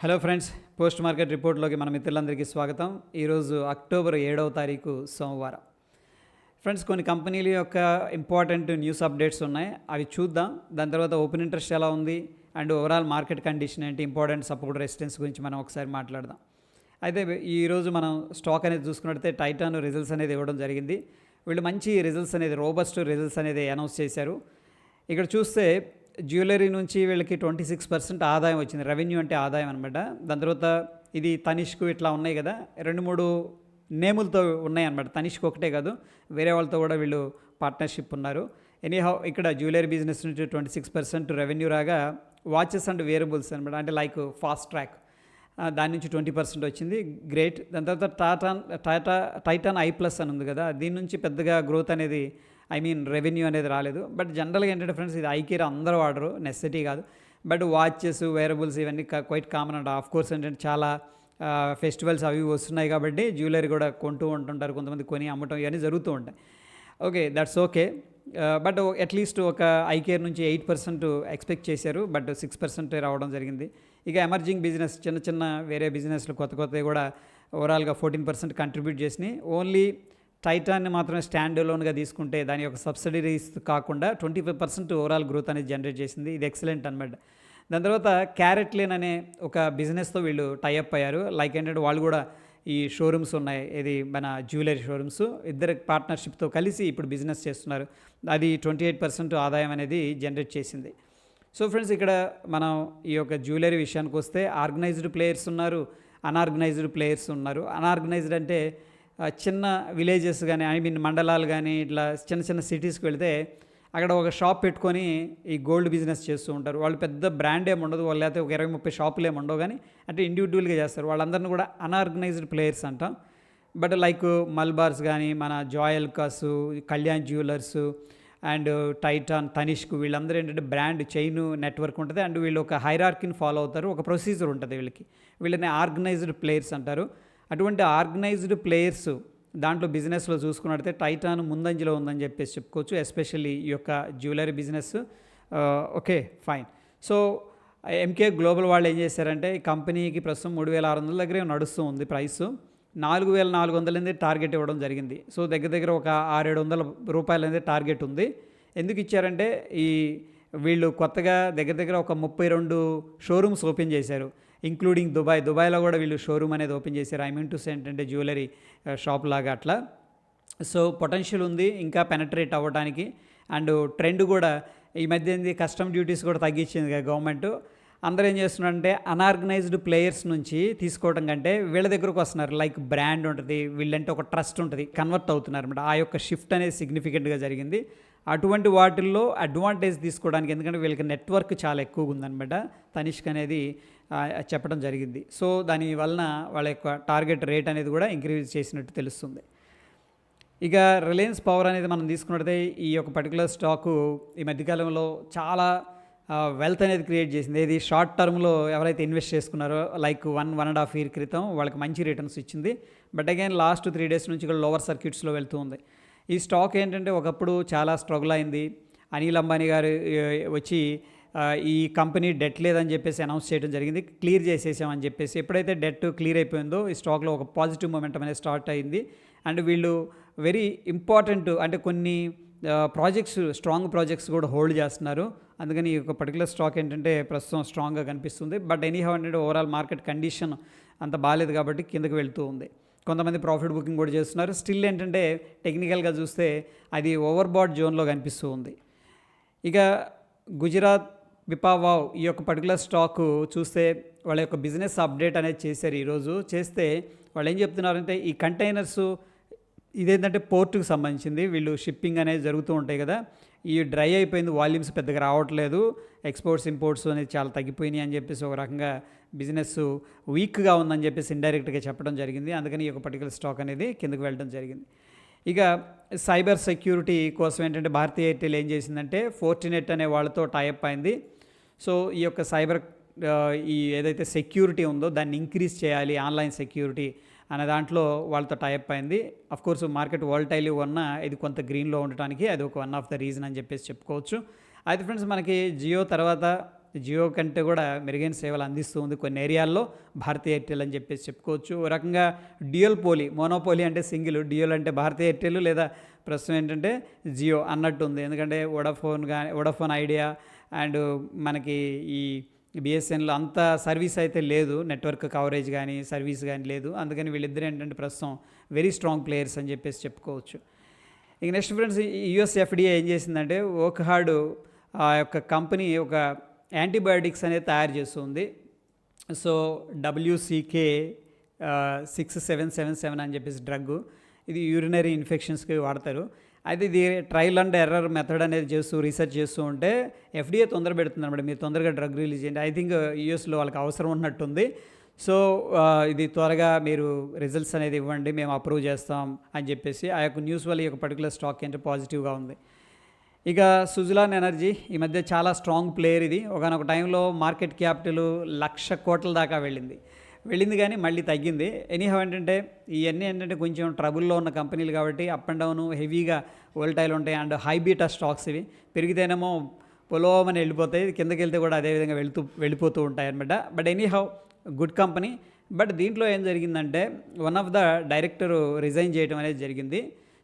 Hello friends post market రిపోర్ట్లోకి మన మిత్రులందరికీ స్వాగతం. ఈరోజు అక్టోబర్ ఏడవ తారీఖు సోమవారం. ఫ్రెండ్స్ కొన్ని కంపెనీల యొక్క ఇంపార్టెంట్ న్యూస్ అప్డేట్స్ ఉన్నాయి. అవి చూద్దాం. దాని తర్వాత ఓపెన్ ఇంట్రెస్ట్ ఎలా ఉంది? అండ్ ఓవరాల్ మార్కెట్ కండిషన్ ఏంటి? ఇంపార్టెంట్ సపోర్ట్ రెసిస్టెన్స్ గురించి మనం ఒకసారి మాట్లాడదాం. అయితే ఈరోజు మనం స్టాక్ అనేది చూసుకున్నట్లయితే టైటాన్ రిజల్ట్స్ అనేది ఇవ్వడం జరిగింది. వీళ్ళు మంచి రిజల్ట్స్ అనేది రోబస్ట్ రిజల్ట్స్ అనేది అనౌన్స్ చేశారు. ఇక్కడ చూస్తే జ్యువెలరీ నుంచి వీళ్ళకి ట్వంటీ సిక్స్ పర్సెంట్ ఆదాయం వచ్చింది. రెవెన్యూ అంటే ఆదాయం అనమాట దాని తర్వాత ఇది తనిష్కు ఇట్లా ఉన్నాయి కదా. రెండు మూడు నేములతో ఉన్నాయి అనమాట తనిష్క్ ఒకటే కాదు వేరే వాళ్ళతో కూడా వీళ్ళు పార్ట్నర్షిప్ ఉన్నారు. ఎనీహౌ ఇక్కడ జ్యువెలరీ బిజినెస్ నుంచి ట్వంటీ సిక్స్ పర్సెంట్ రెవెన్యూ రాగా వాచెస్ అండ్ వేరబుల్స్ అనమాట అంటే లైక్ ఫాస్ట్ ట్రాక్. దాని నుంచి ట్వంటీ పర్సెంట్ వచ్చింది. గ్రేట్. దాని తర్వాత టాటాన్ టాటా టైటాన్ ఐ ప్లస్ అని ఉంది కదా. దీని నుంచి పెద్దగా గ్రోత్ అనేది ఐ మీన్ రెవెన్యూ అనేది రాలేదు. బట్ జనరల్గా ఏంటంటే ఫ్రెండ్స్ ఇది ఐకేర్ అందరూ వాడరు. నెసెసిటీ కాదు. బట్ వాచెస్ వేరబుల్స్ ఇవన్నీ క్వైట్ కామన్ అంట. ఆఫ్ కోర్స్ ఏంటంటే చాలా ఫెస్టివల్స్ అవి వస్తున్నాయి కాబట్టి జ్యువెలరీ కూడా కొంటూ ఉంటుంటారు. కొంతమంది కొని అమ్మటం ఇవన్నీ జరుగుతూ ఉంటాయి. Okay that's okay but at least ఒక ఐకేర్ నుంచి ఎయిట్ పర్సెంట్ ఎక్స్పెక్ట్ చేశారు. బట్ సిక్స్ పర్సెంట్ రావడం జరిగింది. ఇక ఎమర్జింగ్ బిజినెస్ చిన్న చిన్న వేరే బిజినెస్లు కొత్త కొత్తవి కూడా ఓవరాల్గా ఫోర్టీన్ పర్సెంట్ కంట్రిబ్యూట్ చేసినాయి. ఓన్లీ టైటాన్ని మాత్రమే స్టాండ్ లోన్గా తీసుకుంటే దాని యొక్క సబ్సిడరీస్ కాకుండా twenty five percent overall growth అనేది జనరేట్ చేసింది. ఇది ఎక్సలెంట్ అనమాట దాని తర్వాత క్యారెట్ లేన్ అనే ఒక బిజినెస్తో వీళ్ళు టైఅప్ అయ్యారు. లైక్ ఏంటంటే వాళ్ళు కూడా ఈ షోరూమ్స్ ఉన్నాయి. ఇది మన జ్యువెలరీ షోరూమ్స్ ఇద్దరు పార్ట్నర్షిప్తో కలిసి ఇప్పుడు బిజినెస్ చేస్తున్నారు. అది ట్వంటీ ఎయిట్ పర్సెంట్ ఆదాయం అనేది జనరేట్ చేసింది. సో ఫ్రెండ్స్ ఇక్కడ మనం ఈ యొక్క జ్యువెలరీ విషయానికి వస్తే ఆర్గనైజ్డ్ ప్లేయర్స్ ఉన్నారు అనార్గనైజ్డ్ ప్లేయర్స్ ఉన్నారు. అనార్గనైజ్డ్ అంటే చిన్న విలేజెస్ కానీ ఐ మీన్ మండలాలు కానీ ఇట్లా చిన్న చిన్న సిటీస్కి వెళితే అక్కడ ఒక షాప్ పెట్టుకొని ఈ గోల్డ్ బిజినెస్ చేస్తూ ఉంటారు. వాళ్ళు పెద్ద బ్రాండ్ ఏమి ఉండదు. వాళ్ళు లేకపోతే ఒక ఇరవై ముప్పై షాపులు ఏమి ఉండవు కానీ అంటే ఇండివిజువల్గా చేస్తారు. వాళ్ళందరినీ కూడా అనార్గనైజ్డ్ ప్లేయర్స్ అంటాం. బట్ లైక్ మల్బార్స్ కానీ మన Joyalukkas Kalyan jewellers and Titan Tanishq వీళ్ళందరూ ఏంటంటే బ్రాండ్ చైన్ నెట్వర్క్ ఉంటుంది. అండ్ వీళ్ళు ఒక హైరార్కిని ఫాలో అవుతారు. ఒక ప్రొసీజర్ ఉంటుంది వీళ్ళకి. వీళ్ళని ఆర్గనైజ్డ్ ప్లేయర్స్ అంటారు. అటువంటి ఆర్గనైజ్డ్ ప్లేయర్స్ దాంట్లో బిజినెస్లో చూసుకున్నట్టయితే టైటాన్ ముందంజలో ఉందని చెప్పేసి చెప్పుకోవచ్చు ఎస్పెషల్లీ ఈ యొక్క jewellery business. Okay fine. So MK global వాళ్ళు ఏం చేశారంటే ఈ కంపెనీకి ప్రస్తుతం మూడు వేల ఆరు వందల దగ్గరే నడుస్తూ ఉంది ప్రైస్. నాలుగు వేల నాలుగు వందల టార్గెట్ ఇవ్వడం జరిగింది. సో దగ్గర దగ్గర ఒక ఆరేడు వందల రూపాయలు టార్గెట్ ఉంది. ఎందుకు ఇచ్చారంటే ఈ వీళ్ళు కొత్తగా దగ్గర దగ్గర ఒక ముప్పై రెండు షోరూమ్స్ ఓపెన్ చేశారు. Including Dubai. దుబాయ్లో కూడా వీళ్ళు షోరూమ్ అనేది ఓపెన్ చేశారు. ఐ మీన్ టు సే ఏంటంటే జ్యువెలరీ షాప్ లాగా అట్లా. సో పొటెన్షియల్ ఉంది ఇంకా పెనట్రేట్ అవ్వడానికి అండ్ ట్రెండ్ కూడా ఈ మధ్య ఏంది కస్టమ్ డ్యూటీస్ కూడా తగ్గించింది కదా గవర్నమెంట్. అందరూ ఏం చేస్తున్నారంటే అనార్గనైజ్డ్ ప్లేయర్స్ నుంచి తీసుకోవడం కంటే వీళ్ళ దగ్గరకు వస్తున్నారు. లైక్ బ్రాండ్ ఉంటుంది వీళ్ళంటే ఒక ట్రస్ట్ ఉంటుంది కన్వర్ట్ అవుతున్నారు అనమాట ఆ యొక్క షిఫ్ట్ అనేది సిగ్నిఫికెంట్గా జరిగింది. అటువంటి వాటిల్లో అడ్వాంటేజ్ తీసుకోవడానికి ఎందుకంటే వీళ్ళకి నెట్వర్క్ చాలా ఎక్కువగా ఉందన్నమాట. తనిష్క్ అనేది చెప్పడం జరిగింది. సో దాని వలన వాళ్ళ యొక్క టార్గెట్ రేట్ అనేది కూడా ఇంక్రీజ్ చేసినట్టు తెలుస్తుంది. ఇక రిలయన్స్ పవర్ అనేది మనం తీసుకున్నట్టే ఈ యొక్క పర్టికులర్ స్టాకు ఈ మధ్యకాలంలో చాలా వెల్త్ అనేది క్రియేట్ చేసింది. ఇది షార్ట్ టర్మ్లో ఎవరైతే ఇన్వెస్ట్ చేసుకున్నారో like one one and half year క్రితం వాళ్ళకి మంచి రిటర్న్స్ ఇచ్చింది. But again last three days నుంచి కూడా లోవర్ సర్క్యూట్స్లో వెళ్తూ ఉంది. ఈ స్టాక్ ఏంటంటే ఒకప్పుడు చాలా స్ట్రగుల్ అయింది. అనిల్ అంబానీ గారు వచ్చి ఈ కంపెనీ డెట్ లేదని చెప్పేసి అనౌన్స్ చేయడం జరిగింది. క్లియర్ చేసేసామని చెప్పేసి. ఎప్పుడైతే డెట్ క్లియర్ అయిపోయిందో ఈ స్టాక్లో ఒక పాజిటివ్ మూమెంట్ అనేది స్టార్ట్ అయింది. అండ్ వీళ్ళు వెరీ ఇంపార్టెంట్ అంటే కొన్ని ప్రాజెక్ట్స్ స్ట్రాంగ్ ప్రాజెక్ట్స్ కూడా హోల్డ్ చేస్తున్నారు. అందుకని ఈ యొక్క పర్టికులర్ స్టాక్ ఏంటంటే ప్రస్తుతం స్ట్రాంగ్గా కనిపిస్తుంది. బట్ ఎనీ హౌ ఏంటంటే ఓవరాల్ మార్కెట్ కండిషన్ అంత బాగాలేదు కాబట్టి కిందకి వెళ్తూ ఉంది. కొంతమంది ప్రాఫిట్ బుకింగ్ కూడా చేస్తున్నారు. స్టిల్ ఏంటంటే టెక్నికల్గా చూస్తే అది ఓవర్బాడ్ జోన్లో కనిపిస్తూ ఉంది. ఇక గుజరాత్ బిపావావ్ ఈ యొక్క పర్టికులర్ స్టాక్ చూస్తే వాళ్ళ యొక్క బిజినెస్ అప్డేట్ అనేది చేశారు ఈరోజు. చేస్తే వాళ్ళు ఏం చెప్తున్నారంటే ఈ కంటైనర్స్ ఇదేంటంటే పోర్టుకు సంబంధించింది. వీళ్ళు షిప్పింగ్ అనేది జరుగుతూ ఉంటాయి కదా. ఈ డ్రై అయిపోయింది వాల్యూమ్స్ పెద్దగా రావట్లేదు ఎక్స్పోర్ట్స్ ఇంపోర్ట్స్ అనేది చాలా తగ్గిపోయినాయి అని చెప్పేసి ఒక రకంగా బిజినెస్ వీక్గా ఉందని చెప్పేసి ఇండైరెక్ట్గా చెప్పడం జరిగింది. అందుకని ఈ యొక్క పర్టికులర్ స్టాక్ అనేది కిందకు వెళ్ళడం జరిగింది. ఇక సైబర్ సెక్యూరిటీ కోసం ఏంటంటే భారతీయ ఎయిర్టెల్ ఏం చేసిందంటే ఫోర్టినెట్ అనే వాళ్ళతో టైఅప్ అయింది. సో ఈ యొక్క సైబర్ ఈ ఏదైతే సెక్యూరిటీ ఉందో దాన్ని ఇంక్రీజ్ చేయాలి ఆన్లైన్ సెక్యూరిటీ అనే దాంట్లో వాళ్ళతో టైప్ అయింది. అఫ్ కోర్స్ మార్కెట్ వాల్టైల్ ఉన్న ఇది కొంత గ్రీన్లో ఉండటానికి అది ఒక వన్ ఆఫ్ ద రీజన్ అని చెప్పేసి చెప్పుకోవచ్చు. అయితే ఫ్రెండ్స్ మనకి జియో తర్వాత జియో కంటే కూడా మెరుగైన సేవలు అందిస్తూ ఉంది కొన్ని ఏరియాల్లో. భారతీయ ఎయిర్టెల్ అని చెప్పేసి చెప్పుకోవచ్చు. ఓ రకంగా డ్యూయల్ పోలీ మోనోపోలీ అంటే సింగిల్ డ్యూయల్ అంటే భారతీయ ఎయిర్టెల్ లేదా ప్రస్తుతం ఏంటంటే జియో అన్నట్టు ఉంది. ఎందుకంటే వోడాఫోన్ కానీ వోడాఫోన్ ఐడియా అండ్ మనకి ఈ బిఎస్ఎన్ఎల్ అంత సర్వీస్ అయితే లేదు నెట్వర్క్ కవరేజ్ కానీ సర్వీస్ కానీ లేదు. అందుకని వీళ్ళిద్దరు ఏంటంటే ప్రస్తుతం వెరీ స్ట్రాంగ్ ప్లేయర్స్ అని చెప్పేసి చెప్పుకోవచ్చు. ఇక నెక్స్ట్ ఫ్రెండ్స్ యుఎస్ ఎఫ్డిఏ ఏం చేసిందంటే ఓక్హార్డ్ ఆ యొక్క కంపెనీ ఒక యాంటీబయాటిక్స్ అనేది తయారు చేస్తుంది. So W C K six seven seven seven అని చెప్పేసి డ్రగ్ ఇది యూరినరీ ఇన్ఫెక్షన్స్కి వాడతారు. అయితే ఇది ట్రయల్ అండ్ ఎర్రర్ మెథడ్ అనేది చేస్తూ రీసెర్చ్ చేస్తూ ఉంటే ఎఫ్డీఏ తొందర పెడుతుంది అనమాట మీరు తొందరగా డ్రగ్ రిలీజ్ చేయండి. ఐ థింక్ యూఎస్లో వాళ్ళకి అవసరం ఉన్నట్టుంది. సో ఇది త్వరగా మీరు రిజల్ట్స్ అనేది ఇవ్వండి మేము అప్రూవ్ చేస్తాం అని చెప్పేసి ఆ యొక్క న్యూస్ వల్ల ఈ యొక్క పర్టికులర్ స్టాక్ ఏంటంటే పాజిటివ్గా ఉంది. ఇక సుజలాన్ ఎనర్జీ ఈ మధ్య చాలా స్ట్రాంగ్ ప్లేయర్ ఇది. ఒకనొక టైంలో మార్కెట్ క్యాపిటల్ లక్ష కోట్ల దాకా వెళ్ళింది. వెళ్ళింది కానీ మళ్ళీ తగ్గింది. ఎనీహౌ ఏంటంటే ఇవన్నీ ఏంటంటే కొంచెం ట్రబుల్లో ఉన్న కంపెనీలు కాబట్టి అప్ అండ్ డౌన్ హెవీగా వోల్టైల్ ఉంటాయి అండ్ హైబీటా స్టాక్స్ ఇవి. పెరిగితేనేమో పొలోమని వెళ్ళిపోతాయి. కిందకి వెళ్తే కూడా అదే విధంగా వెళ్తూ వెళ్ళిపోతూ ఉంటాయి అనమాట but anyhow good company but దీంట్లో ఏం జరిగిందంటే one of the director resign చేయడం అనేది జరిగింది.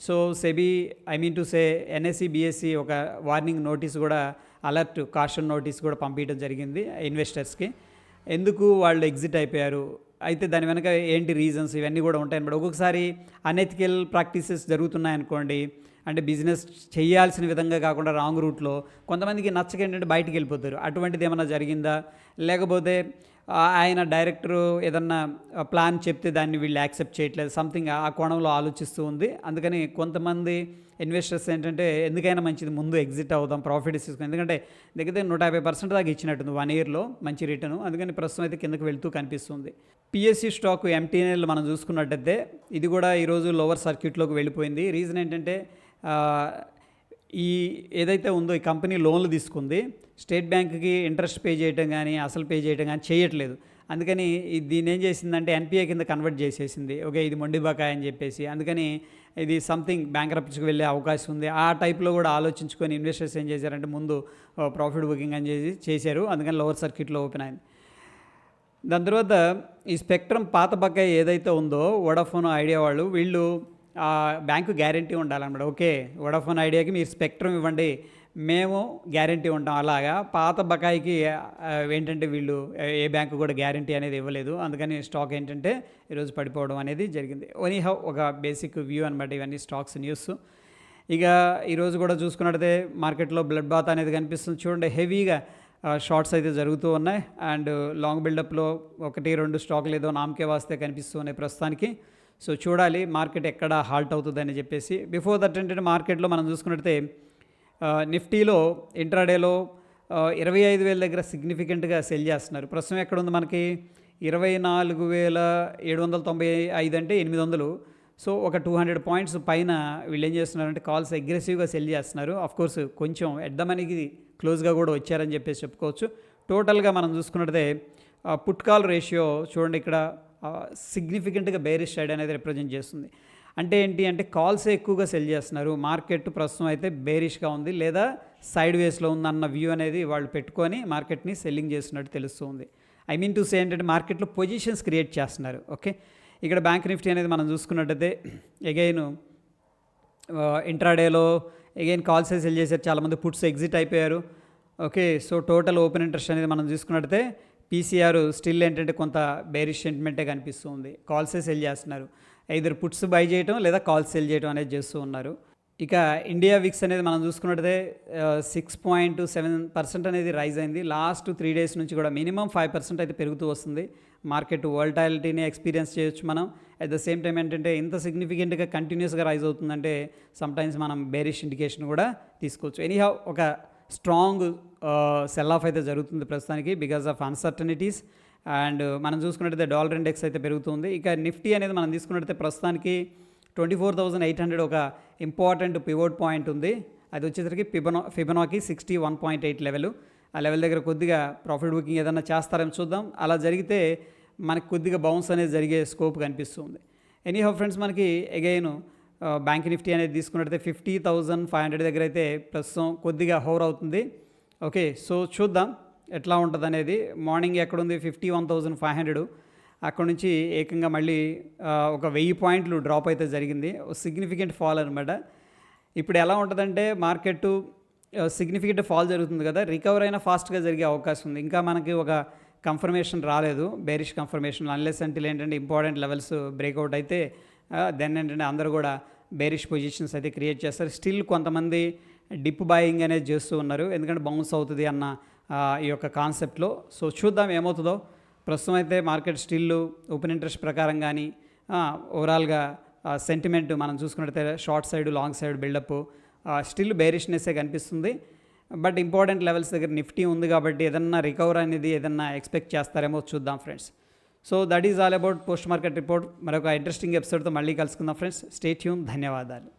So SEBI I mean to say NSC BSC ఒక వార్నింగ్ నోటీస్ కూడా అలర్ట్ కాషన్ నోటీస్ కూడా పంపించడం జరిగింది ఇన్వెస్టర్స్కి ఎందుకు వాళ్ళు ఎగ్జిట్ అయిపోయారు? అయితే దాని వెనక ఏంటి రీజన్స్ ఇవన్నీ కూడా ఉంటాయి అనమాట ఒక్కొక్కసారి అనెథికల్ ప్రాక్టీసెస్ జరుగుతున్నాయనుకోండి అంటే బిజినెస్ చేయాల్సిన విధంగా కాకుండా రాంగ్ రూట్లో కొంతమందికి నచ్చక ఏంటంటే బయటికి వెళ్ళిపోతారు. అటువంటిది ఏమైనా జరిగిందా? లేకపోతే ఆయన డైరెక్టరు ఏదన్నా ప్లాన్ చెప్తే దాన్ని వీళ్ళు యాక్సెప్ట్ చేయట్లేదు. సంథింగ్ ఆ కోణంలో ఆలోచిస్తూ ఉంది. అందుకని కొంతమంది ఇన్వెస్టర్స్ ఏంటంటే ఎందుకైనా మంచిది ముందు ఎగ్జిట్ అవుదాం ప్రాఫిట్ తీసుకుని. ఎందుకంటే దగ్గర నూట యాభై పర్సెంట్ దాకా ఇచ్చినట్టుంది వన్ ఇయర్లో మంచి రిటర్న్. అందుకని ప్రస్తుతం అయితే కిందకు వెళ్తూ కనిపిస్తుంది. పిఎస్సి స్టాక్ ఎంటీఎన్ఎల్ మనం చూసుకున్నట్టయితే ఇది కూడా ఈరోజు లోవర్ సర్క్యూట్లోకి వెళ్ళిపోయింది. రీజన్ ఏంటంటే ఈ ఏదైతే ఉందో ఈ కంపెనీ లోన్లు తీసుకుంది స్టేట్ బ్యాంక్కి ఇంట్రెస్ట్ పే చేయటం కానీ అసలు పే చేయటం కానీ చేయట్లేదు. అందుకని దీని దీన్ని ఏం చేసిందంటే ఎన్పిఏ కింద కన్వర్ట్ చేసేసింది. ఓకే ఇది మొండి బకాయ అని చెప్పేసి. అందుకని ఇది సంథింగ్ బ్యాంక్ వెళ్ళే అవకాశం ఉంది. ఆ టైప్లో కూడా ఆలోచించుకొని ఇన్వెస్టర్స్ ఏం చేశారంటే ముందు ప్రాఫిట్ బుకింగ్ అని చేసి చేశారు. అందుకని లోవర్ సర్క్యూట్లో ఓపెన్ అయింది. దాని తర్వాత ఈ స్పెక్ట్రమ్ పాత బకాయి ఏదైతే ఉందో వడాఫోన్ ఐడియా వాళ్ళు వీళ్ళు బ్యాంకు గ్యారంటీ ఉండాలన్నమాట. ఓకే వడాఫోన్ ఐడియాకి మీరు స్పెక్ట్రమ్ ఇవ్వండి. మేము గ్యారంటీ ఉంటాం అలాగా. పాత బకాయికి ఏంటంటే వీళ్ళు ఏ బ్యాంకు కూడా గ్యారంటీ అనేది ఇవ్వలేదు. అందుకని స్టాక్ ఏంటంటే ఈరోజు పడిపోవడం అనేది జరిగింది. ఓనీ హౌ ఒక బేసిక్ వ్యూ అనమాట ఇవన్నీ స్టాక్స్ న్యూస్. ఇక ఈరోజు కూడా చూసుకున్నట్టే మార్కెట్లో బ్లడ్ బాత్ అనేది కనిపిస్తుంది. చూడండి హెవీగా షార్ట్స్ అయితే జరుగుతూ ఉన్నాయి. అండ్ లాంగ్ బిల్డప్లో ఒకటి రెండు స్టాక్లు ఏదో నామకే వాస్తే కనిపిస్తూ ఉన్నాయి ప్రస్తుతానికి. సో చూడాలి మార్కెట్ ఎక్కడ హాల్ట్ అవుతుందని చెప్పేసి. బిఫోర్ దట్ అంటే మార్కెట్లో మనం చూసుకున్నట్టయితే నిఫ్టీలో ఇంట్రాడేలో ఇరవై ఐదు వేల దగ్గర సిగ్నిఫికెంట్గా సెల్ చేస్తున్నారు. ప్రస్తుతం ఎక్కడ ఉంది మనకి? ఇరవై నాలుగు వేల ఏడు వందల తొంభై ఐదు అంటే ఎనిమిది వందలు. సో ఒక టూ హండ్రెడ్ పాయింట్స్ పైన వీళ్ళు ఏం చేస్తున్నారంటే కాల్స్ అగ్రెసివ్గా సెల్ చేస్తున్నారు. ఆఫ్ కోర్స్ కొంచెం ఎడ్డమనికి క్లోజ్గా కూడా వచ్చారని చెప్పేసి చెప్పుకోవచ్చు. టోటల్గా మనం చూసుకున్నట్టే పుట్ కాల్ రేషియో చూడండి ఇక్కడ. సిగ్నిఫికెంట్గా బేరిష్ సైడ్ అనేది రిప్రజెంట్ చేస్తుంది. అంటే ఏంటి? అంటే కాల్స్ ఎక్కువగా సెల్ చేస్తున్నారు. మార్కెట్ ప్రస్తుతం అయితే బేరిష్గా ఉంది. లేదా సైడ్ వేస్లో ఉందన్న వ్యూ అనేది వాళ్ళు పెట్టుకొని మార్కెట్ని సెల్లింగ్ చేస్తున్నట్టు తెలుస్తుంది. ఐ మీన్ టు సే ఏంటంటే మార్కెట్లో పొజిషన్స్ క్రియేట్ చేస్తున్నారు. ఓకే ఇక్కడ బ్యాంక్ నిఫ్టీ అనేది మనం చూసుకున్నట్టయితే ఎగైన్ ఇంట్రాడేలో అగైన్ కాల్స్ సెల్ చేశారు. చాలామంది పుట్స్ ఎగ్జిట్ అయిపోయారు. Okay so total open interest అనేది మనం చూసుకున్నట్టయితే పీసీఆర్ స్టిల్ ఏంటంటే కొంత బేరిష్ సెంటిమెంటే కనిపిస్తుంది. కాల్సే సెల్ చేస్తున్నారు. ఇద్దరు పుట్స్ బై చేయటం లేదా కాల్స్ సెల్ చేయడం అనేది చేస్తూ ఉన్నారు. ఇక ఇండియా విక్స్ అనేది మనం చూసుకున్నట్టయితే సిక్స్ పాయింట్ సెవెన్ పర్సెంట్ అనేది రైజ్ అయింది. లాస్ట్ త్రీ డేస్ నుంచి కూడా మినిమం ఫైవ్ పర్సెంట్ అయితే పెరుగుతూ వస్తుంది. మార్కెట్ వోల్టాలిటీని ఎక్స్పీరియన్స్ చేయొచ్చు మనం. అట్ ద సేమ్ టైం ఏంటంటే ఇంత సిగ్నిఫికెంట్గా కంటిన్యూస్గా రైజ్ అవుతుందంటే సమ్టైమ్స్ మనం బేరిష్ ఇండికేషన్ కూడా తీసుకోవచ్చు. ఎనీహౌ ఒక స్ట్రాంగ్ సెల్ ఆఫ్ అయితే జరుగుతుంది ప్రస్తుతానికి బికాస్ ఆఫ్ అన్సర్టనిటీస్ అండ్ మనం చూసుకున్నట్టయితే డాలర్ ఇండెక్స్ అయితే పెరుగుతుంది. ఇక నిఫ్టీ అనేది మనం తీసుకున్నట్టయితే ప్రస్తుతానికి twenty four thousand eight hundred ఒక ఇంపార్టెంట్ పివోట్ పాయింట్ ఉంది. అది వచ్చేసరికి ఫిబనో ఫిబనోకి sixty one point eight level ఆ లెవెల్ దగ్గర కొద్దిగా ప్రాఫిట్ బుకింగ్ ఏదైనా చేస్తారేమో చూద్దాం. అలా జరిగితే మనకు కొద్దిగా బౌన్స్ అనేది జరిగే స్కోప్ కనిపిస్తుంది. ఎనీ హౌ ఫ్రెండ్స్ మనకి అగైన్ బ్యాంక్ నిఫ్టీ అనేది తీసుకున్నట్టయితే ఫిఫ్టీ థౌజండ్ ఫైవ్ హండ్రెడ్ దగ్గర అయితే ప్రస్తుతం కొద్దిగా హోర్ అవుతుంది. ఓకే సో చూద్దాం ఎట్లా ఉంటుంది అనేది మార్నింగ్ ఎక్కడుంది? Fifty one thousand five hundred. అక్కడ నుంచి ఏకంగా మళ్ళీ ఒక వెయ్యి పాయింట్లు డ్రాప్ అయితే జరిగింది. సిగ్నిఫికెంట్ ఫాల్ అనమాట ఇప్పుడు ఎలా ఉంటుందంటే మార్కెట్ సిగ్నిఫికెంట్ ఫాల్ జరుగుతుంది కదా. రికవర్ అయినా ఫాస్ట్గా జరిగే అవకాశం ఉంది. ఇంకా మనకి ఒక కన్ఫర్మేషన్ రాలేదు. బేరిష్ కన్ఫర్మేషన్ అన్లెస్ అంటే ఏంటంటే ఇంపార్టెంట్ లెవెల్స్ బ్రేక్అవుట్ అయితే దెన్ ఏంటంటే అందరూ కూడా బేరిష్ పొజిషన్స్ అయితే క్రియేట్ చేస్తారు. స్టిల్ కొంతమంది డిప్ బాయింగ్ అనేది చేస్తూ ఉన్నారు. ఎందుకంటే బౌన్స్ అవుతుంది అన్న ఈ యొక్క కాన్సెప్ట్లో. సో చూద్దాం ఏమవుతుందో. ప్రస్తుతం అయితే మార్కెట్ స్టిల్ ఓపెన్ ఇంట్రెస్ట్ ప్రకారం కానీ ఓవరాల్గా సెంటిమెంట్ మనం చూసుకున్నట్టయితే short side long side buildup still బేరిష్నెస్సే కనిపిస్తుంది. బట్ ఇంపార్టెంట్ లెవెల్స్ దగ్గర నిఫ్టీ ఉంది కాబట్టి ఏదన్నా రికవర్ అనేది ఏదన్నా ఎక్స్పెక్ట్ చేస్తారేమో చూద్దాం friends. So that is all about post market report. మరొక ఇంట్రెస్టింగ్ ఎపిసోడ్తో మళ్ళీ కలుసుకుందాం ఫ్రెండ్స్. స్టేట్యూన్ ధన్యవాదాలు.